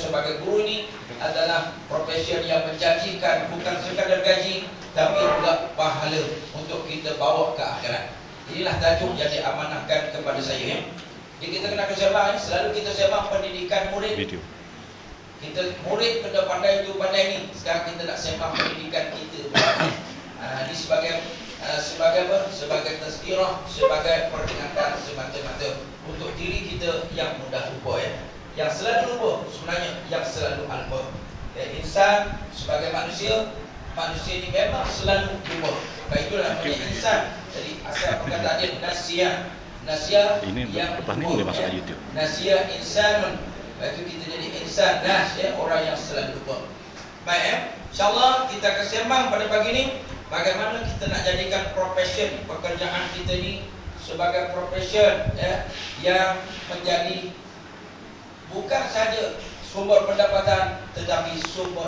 sebagai guru ini adalah profesi yang menjanjikan bukan sekadar gaji tapi juga pahala untuk kita bawa ke akhirat. Inilah tajuk yang diamanahkan kepada saya. Ya. Jadi kita kena kesembah ini selalu kita sembah pendidikan murid. Video. Kita murid kena pandai itu pandai ini. Sekarang kita nak sembah pendidikan kita. Ha, ini sebagai uh, sebagai apa? Sebagai tazkirah, sebagai peringatan semata-mata untuk diri kita yang mudah lupa ya. Yang selalu lupa sebenarnya yang selalu alpa. Ya, insan sebagai manusia, manusia ini memang selalu lupa. Baik itulah namanya insan. Jadi asal perkataan dia nasia. Nasia Ini yang lepas ni lupa, boleh masuk ya. YouTube. Nasia insan. Itu kita jadi insan nas ya, orang yang selalu lupa. Baik ya. InsyaAllah kita akan sembang pada pagi ini bagaimana kita nak jadikan profession pekerjaan kita ni sebagai profession ya yang menjadi bukan saja sumber pendapatan tetapi sumber